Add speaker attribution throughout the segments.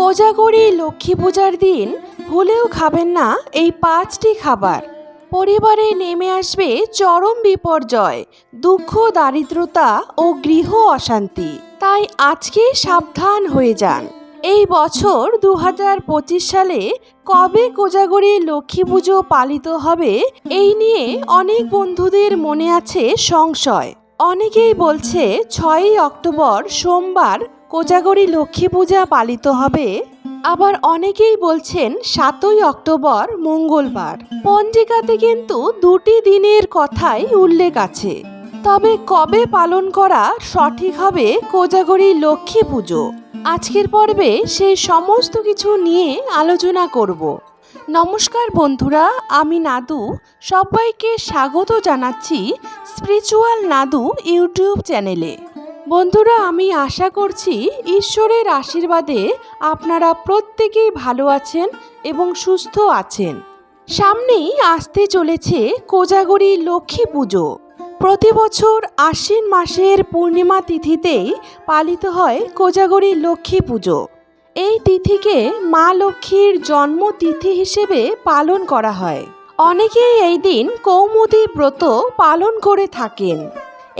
Speaker 1: কোজাগরি লক্ষ্মী পূজার দিন ভুলেও খাবেন না এই পাঁচটি খাবার। পরিবারে নেমে আসবে চরম বিপর্যয়, দুঃখ, দারিদ্রতা ও গৃহ অশান্তি। তাই আজকে সাবধান হয়ে যান। এই বছর দু হাজার পঁচিশ সালে কবে কোজাগরি লক্ষ্মী পুজো পালিত হবে এই নিয়ে অনেক বন্ধুদের মনে আছে সংশয়। অনেকেই বলছে ছয়ই অক্টোবর সোমবার কোজাগরি লক্ষ্মী পূজা পালিত হবে। আবার অনেকেই বলছেন সাতই অক্টোবর মঙ্গলবার। পঞ্জিকাতে কিন্তু দুটি দিনের কথাই উল্লেখ আছে। তবে কবে পালন করা সঠিক হবে কোজাগরি লক্ষ্মী পুজো? আজকের পর্বে সেই সমস্ত কিছু নিয়ে আলোচনা করব। নমস্কার বন্ধুরা, আমি নাদু। সবাইকে স্বাগত জানাচ্ছি স্পিরিচুয়াল নাদু ইউটিউব চ্যানেলে। বন্ধুরা, আমি আশা করছি ঈশ্বরের আশীর্বাদে আপনারা প্রত্যেকেই ভালো আছেন এবং সুস্থ আছেন। সামনেই আসতে চলেছে কোজাগরি লক্ষ্মী পুজো। প্রতি বছর আশ্বিন মাসের পূর্ণিমা তিথিতেই পালিত হয় কোজাগরি লক্ষ্মী পুজো। এই তিথিকে মা লক্ষ্মীর জন্মতিথি হিসেবে পালন করা হয়। অনেকেই এই দিন কৌমুদী ব্রত পালন করে থাকেন।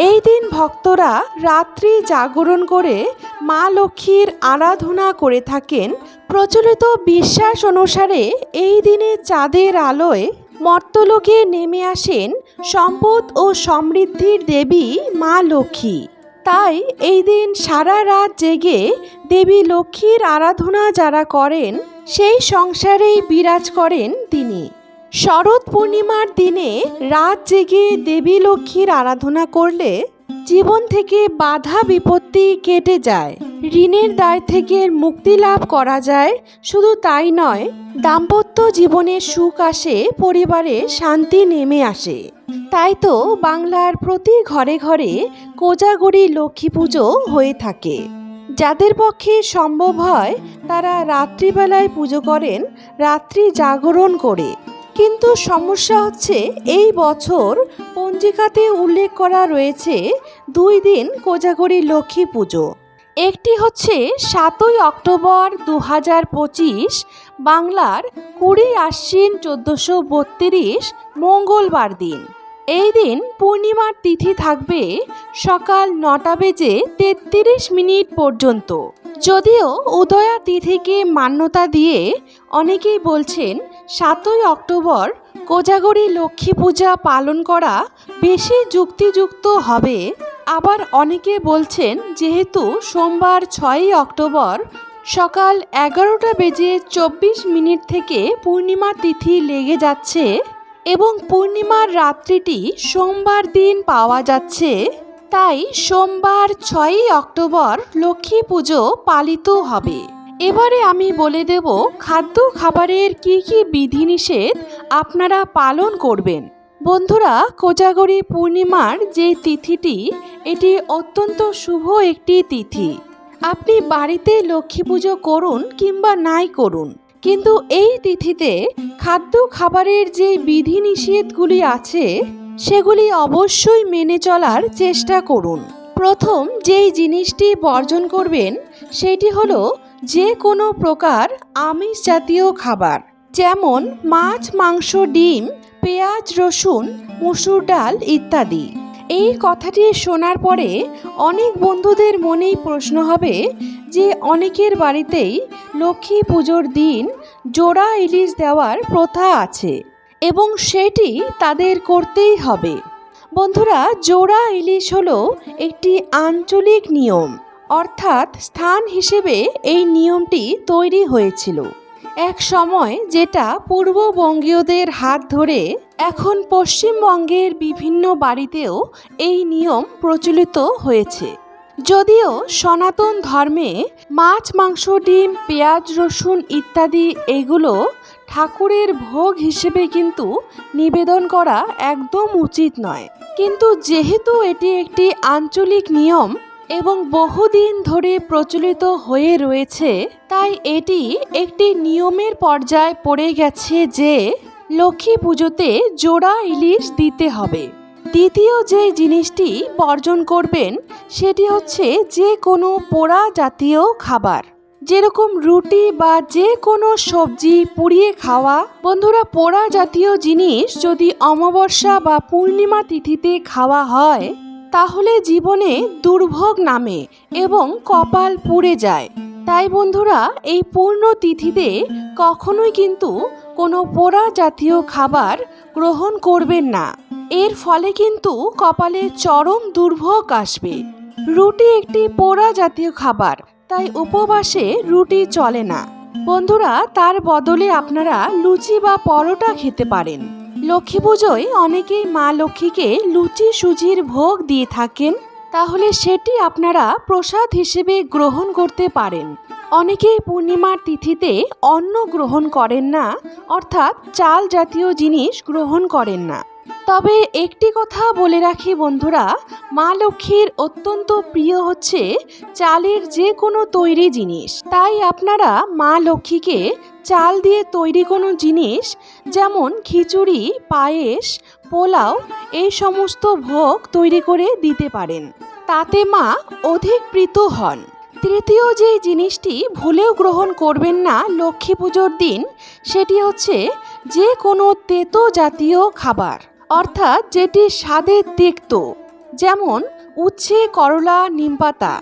Speaker 1: এই দিন ভক্তরা রাত্রি জাগরণ করে মা লক্ষ্মীর আরাধনা করে থাকেন। প্রচলিত বিশ্বাস অনুসারে এই দিনে চাঁদের আলোয় মর্তলোকে নেমে আসেন সম্পদ ও সমৃদ্ধির দেবী মা লক্ষ্মী। তাই এই দিন সারা রাত জেগে দেবী লক্ষ্মীর আরাধনা যারা করেন, সেই সংসারেই বিরাজ করেন তিনি। শরৎ পূর্ণিমার দিনে রাত জেগে দেবী লক্ষ্মীর আরাধনা করলে জীবন থেকে বাধা বিপত্তি কেটে যায়। ঋণের দায় থেকে মুক্তি লাভ করা যায়। শুধু তাই নয়, দাম্পত্য জীবনে সুখ আসে, পরিবারে শান্তি নেমে আসে। তাই তো বাংলার প্রতি ঘরে ঘরে কোজাগরি লক্ষ্মী পুজো হয়ে থাকে। যাদের পক্ষে সম্ভব হয়, তারা রাত্রিবেলায় পুজো করেন, রাত্রি জাগরণ করে। কিন্তু সমস্যা হচ্ছে এই বছর পঞ্জিকাতে উল্লেখ করা রয়েছে দুই দিন কোজাগরি লক্ষ্মী পুজো। একটি হচ্ছে সাতই অক্টোবর দু হাজার পঁচিশ, বাংলার কুড়ি আশ্বিন চোদ্দোশো বত্রিশ মঙ্গলবার দিন। এই দিন পূর্ণিমার তিথি থাকবে সকাল নটা বেজে তেত্রিশ মিনিট পর্যন্ত। যদিও উদয়া তিথিকে মান্যতা দিয়ে অনেকেই বলছেন সাতই অক্টোবর কোজাগরি লক্ষ্মী পূজা পালন করা বেশি যুক্তিযুক্ত হবে। আবার অনেকে বলছেন, যেহেতু সোমবার ছয়ই অক্টোবর সকাল এগারোটা বেজে চব্বিশ মিনিট থেকে পূর্ণিমা তিথি লেগে যাচ্ছে এবং পূর্ণিমার রাত্রিটি সোমবার দিন পাওয়া যাচ্ছে, তাই সোমবার ছয়ই অক্টোবর লক্ষ্মী পুজো পালিত হবে। এবারে আমি বলে দেব, খাদ্য খাবারের কি কি বিধিনিষেধ আপনারা পালন করবেন। বন্ধুরা, কোজাগরি পূর্ণিমার যে তিথিটি, এটি অত্যন্ত শুভ একটি তিথি। আপনি বাড়িতে লক্ষ্মী পুজো করুন কিংবা নাই করুন, কিন্তু এই তিথিতে খাদ্য খাবারের যে বিধিনিষেধগুলি আছে, সেগুলি অবশ্যই মেনে চলার চেষ্টা করুন। প্রথম যেই জিনিসটি বর্জন করবেন, সেটি হলো যে কোনো প্রকার আমিষ জাতীয় খাবার, যেমন মাছ, মাংস, ডিম, পেঁয়াজ, রসুন, মুসুর ডাল ইত্যাদি। এই কথাটি শোনার পরে অনেক বন্ধুদের মনেই প্রশ্ন হবে যে অনেকের বাড়িতেই লক্ষ্মী পুজোর দিন জোড়া ইলিশ দেওয়ার প্রথা আছে এবং সেটি তাদের করতেই হবে। বন্ধুরা, জোড়া ইলিশ হলো একটি আঞ্চলিক নিয়ম। অর্থাৎ স্থান হিসেবে এই নিয়মটি তৈরি হয়েছিল। এক সময় যেটা পূর্ববঙ্গীয়দের হাত ধরে এখন পশ্চিমবঙ্গের বিভিন্ন বাড়িতেও এই নিয়ম প্রচলিত হয়েছে। যদিও সনাতন ধর্মে মাছ, মাংস, ডিম, পেঁয়াজ, রসুন ইত্যাদি এগুলো ঠাকুরের ভোগ হিসেবে কিন্তু নিবেদন করা একদম উচিত নয়। কিন্তু যেহেতু এটি একটি আঞ্চলিক নিয়ম এবং বহুদিন ধরে প্রচলিত হয়ে রয়েছে, তাই এটি একটি নিয়মের পর্যায়ে পড়ে গেছে যে লক্ষ্মী পুজোতে জোড়া ইলিশ দিতে হবে। দ্বিতীয় যে জিনিসটি বর্জন করবেন, সেটি হচ্ছে যে কোনো পোড়া জাতীয় খাবার। যেরকম রুটি বা যে কোনো সবজি পুড়িয়ে খাওয়া। বন্ধুরা, পোড়া জাতীয় জিনিস যদি অমাবস্যা বা পূর্ণিমা তিথিতে খাওয়া হয় তাহলে জীবনে দুর্ভোগ নামে এবং কপাল পুড়ে যায়। তাই বন্ধুরা, এই পূর্ণ তিথিতে কখনোই কিন্তু কোনো পোড়া জাতীয় খাবার গ্রহণ করবেন না। এর ফলে কিন্তু কপালে চরম দুর্ভোগ আসবে। রুটি একটি পোড়া জাতীয় খাবার, তাই উপবাসে রুটি চলে না। বন্ধুরা, তার বদলে আপনারা লুচি বা পরোটা খেতে পারেন। লক্ষ্মী পুজোয় অনেকেই মা লক্ষ্মীকে লুচি সুজির ভোগ দিয়ে থাকেন। তাহলে সেটি আপনারা প্রসাদ হিসেবে গ্রহণ করতে পারেন। অনেকেই পূর্ণিমার তিথিতে অন্ন গ্রহণ করেন না, অর্থাৎ চাল জাতীয় জিনিস গ্রহণ করেন না। তবে একটি কথা বলে রাখি বন্ধুরা, মা লক্ষ্মীর অত্যন্ত প্রিয় হচ্ছে চালের যে কোনো তৈরি জিনিস। তাই আপনারা মা লক্ষ্মীকে চাল দিয়ে তৈরি কোনো জিনিস, যেমন খিচুড়ি, পায়েস, পোলাও, এই সমস্ত ভোগ তৈরি করে দিতে পারেন। তাতে মা অধিক প্রীত হন। তৃতীয় যে জিনিসটি ভুলেও গ্রহণ করবেন না লক্ষ্মী পুজোর দিন, সেটি হচ্ছে যে কোনো তেতো জাতীয় খাবার। অর্থাৎ যেটি স্বাদে তিক্ত, যেমন উচ্ছে, করলা নিমপাতা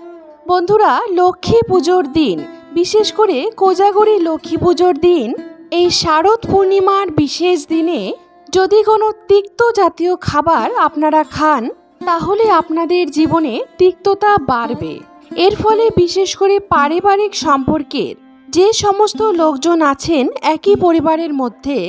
Speaker 1: বন্ধুরা, লক্ষ্মী পুজোর দিন, বিশেষ করে কোজাগরি লক্ষ্মী পুজোর দিন, এই শারদ পূর্ণিমার বিশেষ দিনে যদি কোনো তিক্ত জাতীয় খাবার আপনারা খান, তাহলে আপনাদের জীবনে তিক্ততা বাড়বে। এর ফলে বিশেষ করে পারিবারিক সম্পর্কের যে সমস্ত লোকজন আছেন একই পরিবারের মধ্যে,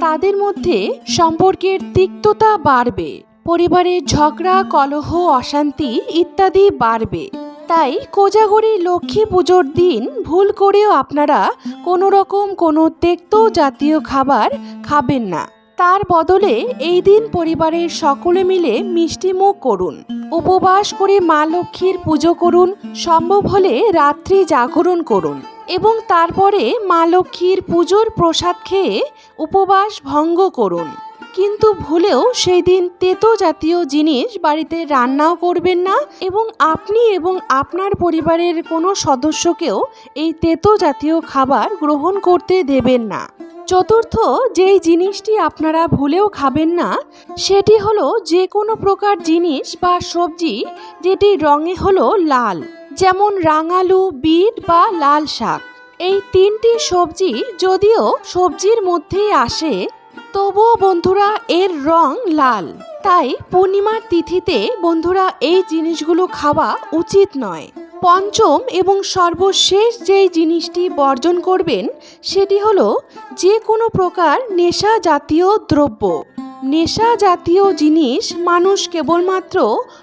Speaker 1: তাদের মধ্যে সম্পর্কের তিক্ততা বাড়বে পরিবারের ঝগড়া, কলহ, অশান্তি ইত্যাদি বাড়বে। তাই কোজাগরি লক্ষ্মী পুজোর দিন ভুল করেও আপনারা কোনো রকম কোনো তেক্ত জাতীয় খাবার খাবেন না। তার বদলে এই দিন পরিবারের সকলে মিলে মিষ্টিমুখ করুন, উপবাস করে মা লক্ষ্মীর পুজো করুন, সম্ভব হলে রাত্রি জাগরণ করুন। এবং তারপরে মা লক্ষ্মীর পুজোর প্রসাদ খেয়ে উপবাস ভঙ্গ করুন। কিন্তু ভুলেও সেই দিন তেতো জাতীয় জিনিস বাড়িতে রান্নাও করবেন না এবং আপনি এবং আপনার পরিবারের কোনো সদস্যকেও এই তেতো জাতীয় খাবার গ্রহণ করতে দেবেন না। চতুর্থ, যেই জিনিসটি আপনারা ভুলেও খাবেন না, সেটি হলো যে কোনো প্রকার জিনিস বা সবজি যেটি রঙে হলো লাল। যেমন রাঙালু, বিট বা লাল শাক। এই তিনটি সবজি যদিও সবজির মধ্যেই আসে, তবুও বন্ধুরা এর রং লাল। তাই পূর্ণিমার তিথিতে বন্ধুরা এই জিনিসগুলো খাওয়া উচিত নয়। পঞ্চম এবং সর্বশেষ যেই জিনিসটি বর্জন করবেন, সেটি হলো যে কোনো প্রকার নেশা জাতীয় দ্রব্য। নেশা জাতীয় জিনিস মানুষ কেবলমাত্র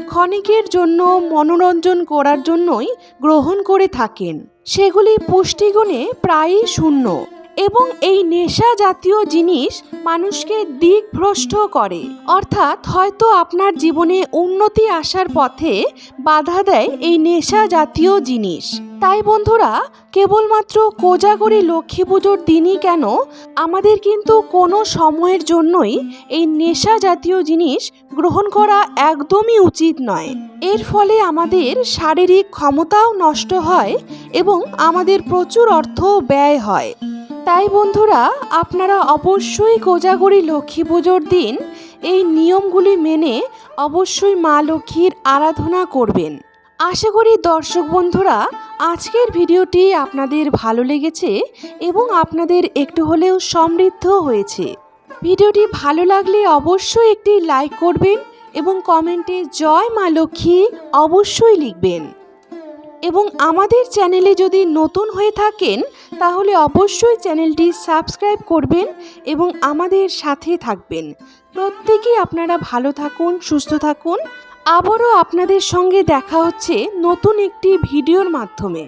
Speaker 1: ক্ষণিকের জন্য মনোরঞ্জন করার জন্যই গ্রহণ করে থাকেন। সেগুলি পুষ্টিগুণে প্রায়ই শূন্য এবং এই নেশা জাতীয় জিনিস মানুষকে দিকভ্রষ্ট করে। অর্থাৎ হয়তো আপনার জীবনে উন্নতি আসার পথে বাধা দেয় এই নেশা জাতীয় জিনিস। তাই বন্ধুরা, কেবলমাত্র কোজাগরি লক্ষ্মী পুজোর দিনই কেন? আমাদের কিন্তু কোনো সময়ের জন্যই এই নেশা জাতীয় জিনিস গ্রহণ করা একদমই উচিত নয়। এর ফলে আমাদের শারীরিক ক্ষমতাও নষ্ট হয় এবং আমাদের প্রচুর অর্থ ব্যয় হয়। তাই বন্ধুরা, আপনারা অবশ্যই কোজাগরি লক্ষ্মী পুজোর দিন এই নিয়মগুলি মেনে অবশ্যই মা লক্ষ্মীর আরাধনা করবেন। আশা করি দর্শক বন্ধুরা, আজকের ভিডিওটি আপনাদের ভালো লেগেছে এবং আপনাদের একটু হলেও সমৃদ্ধ হয়েছে। ভিডিওটি ভালো লাগলে অবশ্যই একটি লাইক করবেন এবং কমেন্টে জয় মা লক্ষ্মী অবশ্যই লিখবেন। এবং আমাদের চ্যানেলে যদি নতুন হয়ে থাকেন, তাহলে অবশ্যই চ্যানেলটি সাবস্ক্রাইব করবেন এবং আমাদের সাথে থাকবেন। প্রত্যেকেই আপনারা ভালো থাকুন, সুস্থ থাকুন। আবারও আপনাদের সঙ্গে দেখা হচ্ছে নতুন একটি ভিডিওর মাধ্যমে।